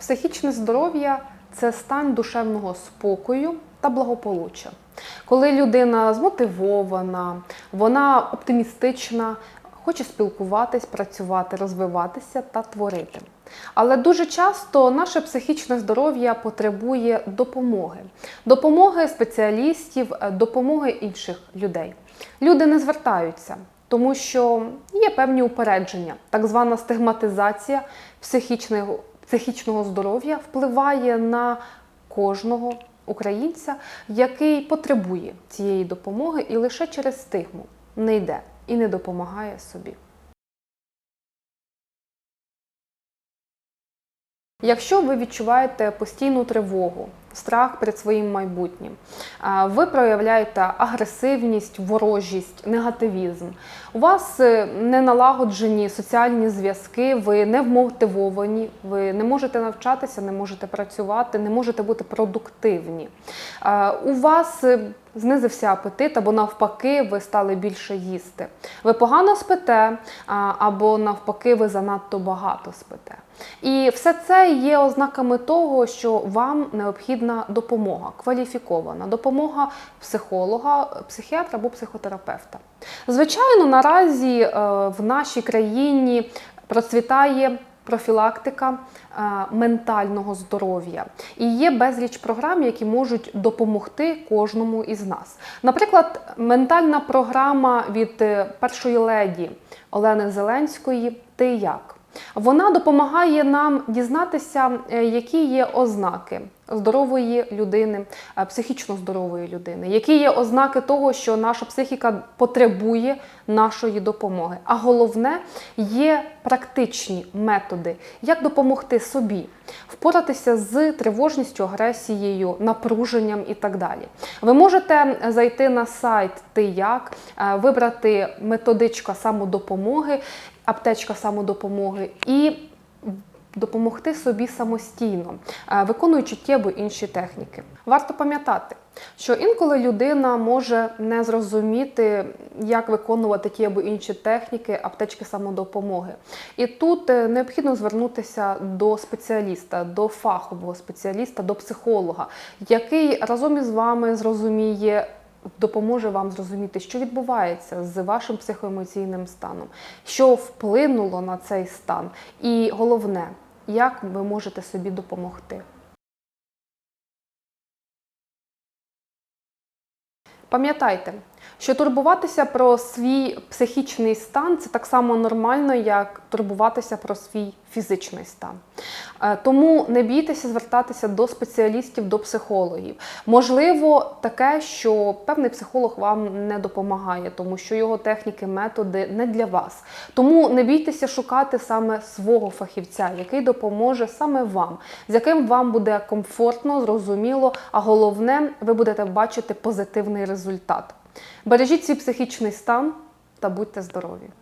Психічне здоров'я це стан душевного спокою та благополуччя. Коли людина змотивована, вона оптимістична, хоче спілкуватись, працювати, розвиватися та творити. Але дуже часто наше психічне здоров'я потребує допомоги, допомоги спеціалістів, допомоги інших людей. Люди не звертаються, тому що є певні упередження, так звана стигматизація психічного, психічного здоров'я впливає на кожного українця, який потребує цієї допомоги і лише через стигму не йде і не допомагає собі. Якщо ви відчуваєте постійну тривогу, страх перед своїм майбутнім, ви проявляєте агресивність, ворожість, негативізм, у вас е, не налагоджені соціальні зв'язки, ви не вмотивовані, ви не можете навчатися, не можете працювати, не можете бути продуктивні. У вас е, знизився апетит, або навпаки, ви стали більше їсти. Ви погано спите, або навпаки, ви занадто багато спите. І все це є ознаками того, що вам необхідна допомога, кваліфікована допомога психолога, психіатра або психотерапевта. Звичайно, наразі е, в нашій країні процвітає профілактика е, ментального здоров'я. І є безліч програм, які можуть допомогти кожному із нас. Наприклад, ментальна програма від е, першої леді Олени Зеленської Ти як? Вона допомагає нам дізнатися, е, які є ознаки здорової людини, е, психічно здорової людини, які є ознаки того, що наша психіка потребує нашої допомоги. А головне є практичні методи, як допомогти собі впоратися з тривожністю, агресією, напруженням і так далі. Ви можете зайти на сайт Ти як, е, вибрати методичка самодопомоги, аптечка самодопомоги і допомогти собі самостійно, е, виконуючи ті або інші техніки. Варто пам'ятати, що інколи людина може не зрозуміти, як виконувати ті або інші техніки аптечки самодопомоги. І тут е, необхідно звернутися до спеціаліста, до фахового спеціаліста, до психолога, який разом із вами зрозуміє допоможе вам зрозуміти, що відбувається з вашим психоемоційним станом, що вплинуло на цей стан, і головне, як ви можете собі допомогти. Пам'ятайте, що турбуватися про свій психічний стан це так само нормально, як турбуватися про свій фізичний стан. Е, Тому не бійтеся звертатися до спеціалістів, до психологів. Можливо, таке, що певний психолог вам не допомагає, тому що його техніки, методи не для вас. Тому не бійтеся шукати саме свого фахівця, який допоможе саме вам, з яким вам буде комфортно, зрозуміло, а головне, ви будете бачити позитивний результат. Бережіть свій психічний стан та будьте здорові!